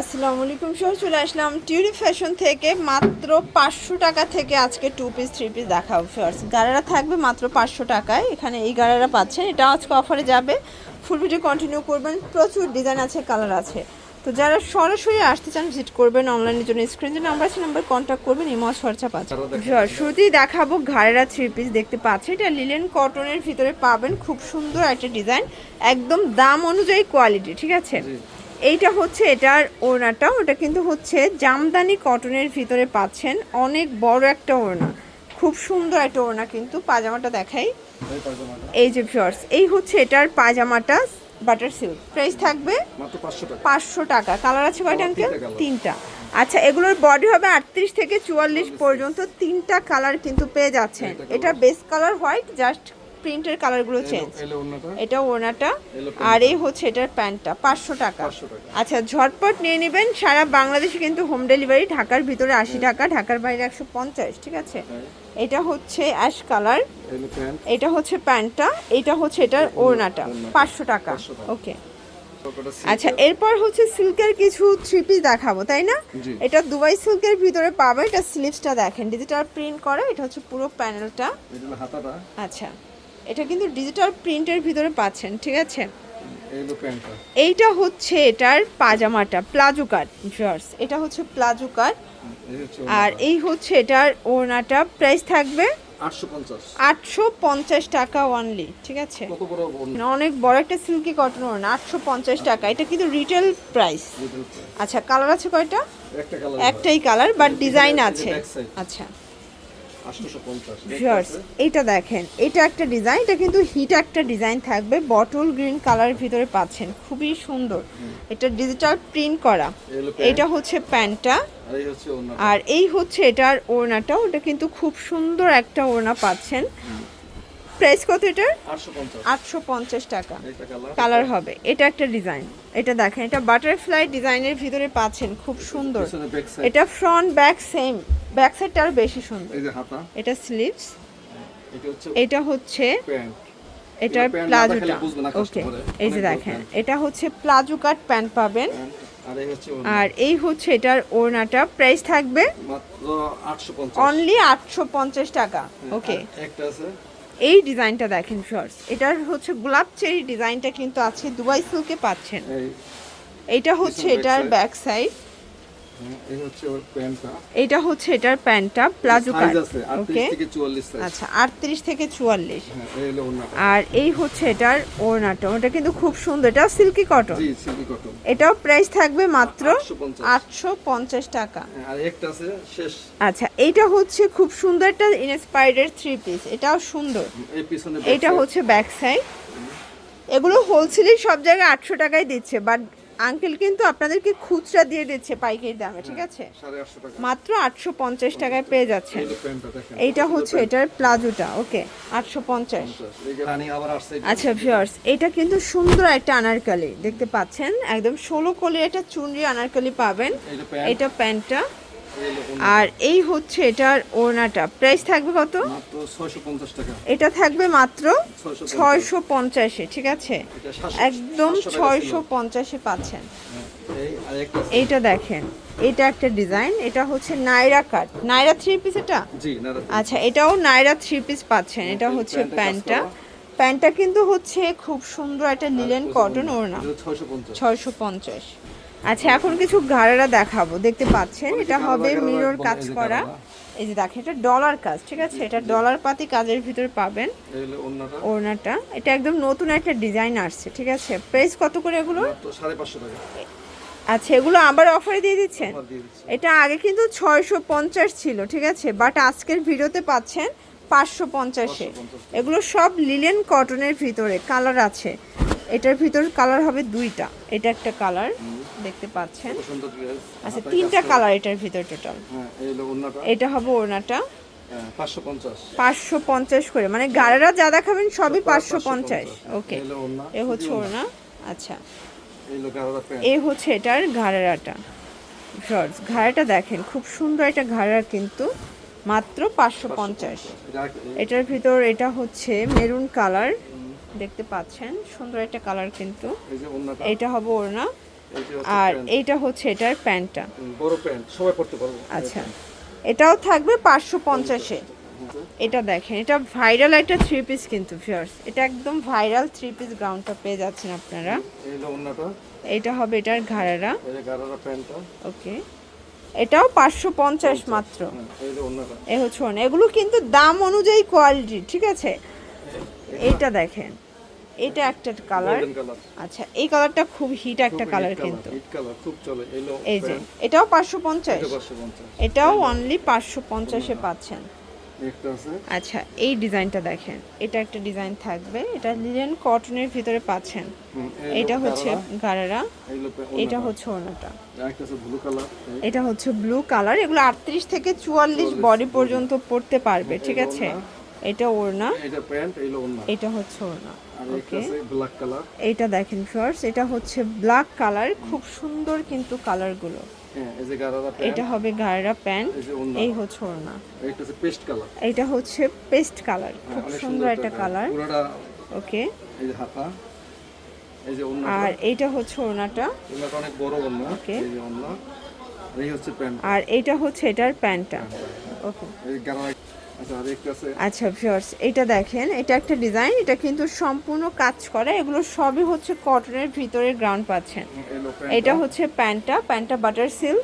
আসসালামু আলাইকুম সহ চলে আসলাম টিউরি ফ্যাশন থেকে। মাত্র পাঁচশো টাকা থেকে আজকে টু পিস থ্রি পিস দেখাবো ফার্স গাড়ারা থাকবে মাত্র পাঁচশো টাকায়। এখানে এই গাড়ারা পাচ্ছেন। এটা আজকে অফারে যাবে। ফুল ভিডিও কন্টিনিউ করবেন। প্রচুর ডিজাইন আছে কালার আছে। তো যারা সরাসরি আসতে চান ভিজিট করবেন অনলাইনের জন্য। স্ক্রিন যে নাম্বার আছে নাম্বার কন্ট্যাক্ট করবেন। ইমো খরচা পাচ্ছেন শুরুতেই দেখাবো ঘাড়েরা থ্রি পিস দেখতে পাচ্ছেন। এটা লিলেন কটনের ভিতরে পাবেন। খুব সুন্দর একটা ডিজাইন একদম দাম অনুযায়ী কোয়ালিটি ঠিক আছে? এইটা হচ্ছে এটার ওড়নাটা ওটা কিন্তু হচ্ছে জামদানি কটনের ভিতরে পাচ্ছেন অনেক বড় একটা ওড়না। খুব সুন্দর একটা ওড়না কিন্তু পাজামাটা দেখাই। এই যে ফিওর্স এই হচ্ছে এটার পাজামাটা বাটার সিল্ক প্রাইস থাকবে পাঁচশো টাকা। কালার আছে কয়টা আঙ্কেল তিনটা। আচ্ছা এগুলোর বডি হবে আটত্রিশ থেকে চুয়াল্লিশ পর্যন্ত তিনটা কালার কিন্তু পেয়ে যাচ্ছেন। এটা বেস কালার হোয়াইট জাস্ট প্রিন্টের কালারগুলো চেঞ্জ এটা ওড়নাটা এলো আর এই হচ্ছে এটার প্যান্টটা পাঁচশো টাকা। আচ্ছা ঝটপট নিয়ে নেবেন সারা বাংলাদেশে কিন্তু হোম ডেলিভারি ঢাকার ভিতরে আশি টাকা ঢাকার বাইরে একশো পঞ্চাশ ঠিক আছে? এটা হচ্ছে অ্যাশ কালার এটা হচ্ছে প্যান্টটা এটা হচ্ছে এটার ওড়নাটা। পাঁচশো টাকা। ওকে আচ্ছা এরপর হচ্ছে সিল্কের কিছু থ্রি পিস দেখাবো তাই না? এটা দুবাই সিল্কের ভিতরে পাবে এটা স্লিভসটা দেখেন ডিজিটাল প্রিন্ট করা এটা হচ্ছে পুরো প্যানেলটা আচ্ছা। এটা কিন্তু ডিজিটাল প্রিন্টের ভিতরে পাচ্ছেন ঠিক আছে? এইটা হচ্ছে এটার পাজামাটা প্লাজো কাট জার্স এটা হচ্ছে প্লাজো কাট। আর এই হচ্ছে এটার ওড়নাটা প্রাইস থাকবে আটশো পঞ্চাশ। টাকা অনলি ঠিক আছে? কত অনেক বড় একটা সিল্কি কটন ওড়না আটশো পঞ্চাশ টাকা। এটা কিন্তু রিটেল প্রাইস আচ্ছা কালার আছে কয়টা? একটাই কালার বাট ডিজাইন আছে। আচ্ছা। এইটা দেখেন এটা একটা ডিজাইন এটা কিন্তু হিট একটা ডিজাইন থাকবে বটল গ্রিন কালারের ভিতরে পাচ্ছেন খুবই সুন্দর। এটা ডিজিটাল প্রিন্ট করা এটা হচ্ছে প্যান্টটা আর এই হচ্ছে অন্য আর এই হচ্ছে এটার ওড়নাটা ওটা কিন্তু খুব সুন্দর একটা ওড়না পাচ্ছেন। প্রাইস কত এটার? আটশো পঞ্চাশ। টাকা। কালার হবে। এটা একটা ডিজাইন এটা দেখেন এটা বাটারফ্লাই ডিজাইনের ভিতরে পাচ্ছেন। খুব সুন্দর। এটা ফ্রন্ট ব্যাক সেম ব্যাক সাইডটা আরও বেশি সুন্দর। এই যে হাতা। এটা স্লিভস এটা হচ্ছে এটা এটা প্লাজোটা। ওকে এই যে দেখেন এটা হচ্ছে প্লাজো কাট প্যান্ট পাবেন। আর এই হচ্ছে এটার ওড়নাটা। প্রাইস থাকবে অনলি আটশো পঞ্চাশ। টাকা। ওকে একটা আছে। এই ডিজাইনটা দেখেন শর্টস এটার হচ্ছে গোলাপ চেরি ডিজাইনটা কিন্তু আছে দুবাই সিল্কে পাচ্ছেন। এই এইটা হচ্ছে এটার ব্যাক সাইড এই হচ্ছে ওর প্যান্টটা। এটা হচ্ছে এটার প্যান্টটা প্লাজো কাট আছে ওকে? 38 থেকে 44 সাইজ আচ্ছা আটত্রিশ থেকে চুয়াল্লিশ। হ্যাঁ এই হলো ওড়নাটা। আর এই হচ্ছে এটার ওড়নাটা ওটা কিন্তু খুব সুন্দর এটা সিল্কি কটন। জি সিল্কি কটন। এটাও প্রাইস থাকবে মাত্র 850 আটশো পঞ্চাশ টাকা। হ্যাঁ, আর একটা আছে শেষ। আচ্ছা এইটা হচ্ছে খুব সুন্দর একটা ইনস্পায়ার্ডের থ্রি পিস এটাও সুন্দর। এই পিছনে এইটা হচ্ছে ব্যাক সাইড এগুলো হোলসেলে সব জায়গায় আটশো টাকায় দিচ্ছে বাট আঙ্কেল কিন্তু আপনাদেরকে খুচরা দিয়ে দিচ্ছে পাইকারি দামে ঠিক আছে? মাত্র আটশো পঞ্চাশ টাকায় পেয়ে যাচ্ছেন। দেখেন এইটা হচ্ছে এটার প্লাজোটা ওকে আটশো পঞ্চাশ। 50 এই যে রানী আবার আসছে। এটা। আচ্ছা ভিউয়ার্স এটা কিন্তু সুন্দর একটা আনারকালি দেখতে পাচ্ছেন? একদম ষোলো কলি একটা চুনরি আনারকালি পাবেন। এটা প্যান্টটা। আর এই হচ্ছে এটার ওড়নাটা। প্রাইস থাকবে কত? মাত্র 650 টাকা। এটা থাকবে মাত্র ছয়শো পঞ্চাশে। ঠিক আছে? একদম ছয়শো পঞ্চাশে পাচ্ছেন। হ্যাঁ। এইটা দেখেন এটা একটা ডিজাইন এটা হচ্ছে নাইরা কাট। নাইরা থ্রি পিস এটা? আচ্ছা এটাও নাইরা থ্রি পিস পাচ্ছেন এটা হচ্ছে প্যান্টটা প্যান্টটা। কিন্তু হচ্ছে খুব সুন্দর একটা নিলেন কটন ওড়না। এটা 650 ছয়শো পঞ্চাশ। আচ্ছা এখন কিছু ঘাড়েরা দেখাবো। দেখতে পাচ্ছেন এটা হবে মিরর কাজ করা। এই যে দেখেন এটা ডলার কাজ ঠিক আছে? এটা ডলার পাতি কাজের ভিতর পাবেন। ওড়নাটা? এটা একদম নতুন একটা ডিজাইন আসছে ঠিক আছে? প্রাইস কত করে এগুলো? মাত্র 550 টাকা। আচ্ছা এগুলো আবার অফারে দিয়ে দিচ্ছেন? এটা আগে কিন্তু ছয়শো পঞ্চাশ ছিল ঠিক আছে? বাট আজকের ভিডিওতে পাচ্ছেন পাঁচশো পঞ্চাশে এগুলো সব লিলেন কটনের ভিতরে কালার আছে। এটার ভিতর কালার হবে দুইটা। এটা একটা কালার দেখতে পাচ্ছেন। আচ্ছা তিনটা কালার এটার ভিতর টোটাল হ্যাঁ এটা হবে ওড়নাটা। হ্যাঁ, 550 পাঁচশো পঞ্চাশ করে। মানে গাড়েরা যা দেখাবেন সবই পাঁচশো পঞ্চাশ। ওকে এ হচ্ছে ওড়না। আচ্ছা। এ হচ্ছে এটার ঘাড়েরাটা শর্টস ঘাড়েটা দেখেন খুব সুন্দর একটা ঘাড়েরা কিন্তু। মাত্র পাঁচশো পঞ্চাশ। এটার ভিতর এটা হচ্ছে মেরুন কালার। দেখতে পাচ্ছেন সুন্দর একটা কালার কিন্তু। এটা হবে ওড়না। আর। এইটা হচ্ছে এটার প্যান্টটা। বড় প্যান্ট সবাই পড়তে পারবে। আচ্ছা। এটাও থাকবে পাঁচশো পঞ্চাশে। এটা দেখেন এটা ভাইরাল একটা থ্রি পিস কিন্তু ফিয়ার্স এটা একদম ভাইরাল থ্রি পিস গ্রাউন্ডটা পেয়ে যাচ্ছেন আপনারা। এটা হবে এটার ঘাড়ারা। এই যে গারারা প্যান্টটা। ওকে। এটাও পাঁচশো পঞ্চাশ মাত্র। হ্যাঁ, এ হচ্ছে এগুলো কিন্তু দাম অনুযায়ী কোয়ালিটি ঠিক আছে? এইটা দেখেন। এটা একটা কালার আচ্ছা এই কালারটা খুব হিট একটা কালার কিন্তু। হিট কালার খুব চলে। এই যে এটাও পাঁচশো পঞ্চাশ। এটাও অনলি পাঁচশো পঞ্চাশে পাচ্ছেন। আচ্ছা এই ডিজাইনটা দেখেন। এটা একটা ডিজাইন থাকবে। এটা লিলেন কটনের ভিতরে পাচ্ছেন। এটা হচ্ছে গারারা, এটা হচ্ছে ওনাটা। একটা আছে ব্লু কালার এটা হচ্ছে ব্লু কালার এগুলো আটত্রিশ থেকে চুয়াল্লিশ বডি পর্যন্ত পড়তে পারবে ঠিক আছে? এটা ওড়না। এটা হচ্ছে ওড়না। আছে ব্ল্যাক কালার এইটা দেখেন ফার্স্ট এটা হচ্ছে ব্ল্যাক কালার খুব সুন্দর কিন্তু কালারগুলো হ্যাঁ এটা হবে গায়রা প্যান্ট এই হচ্ছে ওড়না। পেস্ট কালার এটা হচ্ছে পেস্ট কালার খুব সুন্দর একটা কালার ওকে আর এইটা হচ্ছে ওড়নাটা। অনেক বড় যে ওন্না আর এই হচ্ছে এইটা হচ্ছে এটার প্যান্টটা ওকে আচ্ছা আছে। আচ্ছা ভিউয়ার্স এটা দেখেন এটা একটা ডিজাইন এটা কিন্তু সম্পূর্ণ কাজ করে এগুলো সবই হচ্ছে কটনের ভিতরে গ্রাউন্ড পাচ্ছেন। এটা হচ্ছে প্যান্টটা প্যান্টটা বাটার সিল্ক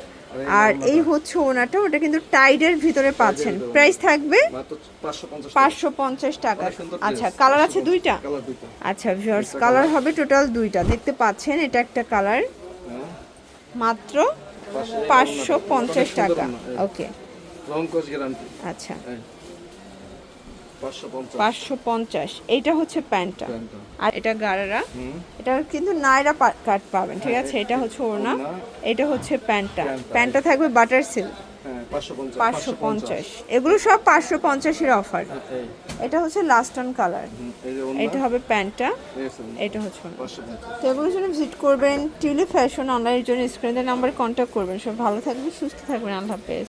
আর এই হচ্ছে ওনাটা ওটা কিন্তু টাইডের ভিতরে পাচ্ছেন। প্রাইস থাকবে পাঁচশো পঞ্চাশ টাকা। আচ্ছা কালার আছে দুইটা? আচ্ছা ভিউয়ার্স কালার হবে টোটাল দুইটা। দেখতে পাচ্ছেন এটা একটা কালার হ্যাঁ। মাত্র পাঁচশো পঞ্চাশ। টাকা। ওকে আচ্ছা। পাঁচশো পঞ্চাশ। এইটা হচ্ছে প্যান্টটা। আর এটা হুম। এটা কিন্তু নাইরা কাট পাবেন ঠিক আছে? এটা হচ্ছে ওড়না। এটা হচ্ছে প্যান্টটা। প্যান্টটা। থাকবে বাটার সিল্ক। হ্যাঁ পাঁচশো পঞ্চাশ। এগুলো সব পাঁচশো পঞ্চাশের অফার। এটা হচ্ছে লাস্ট অন কালার এটা হবে প্যান্টটা। এটা হচ্ছে। তো এগুলোর জন্য ভিজিট করবেন। টিউলিপ ফ্যাশন অনলাইনের জন্য স্ক্রিনের নাম্বারে কন্ট্যাক্ট করবেন। সব ভালো থাকবেন সুস্থ থাকবেন। আল্লাহ হাফেজ।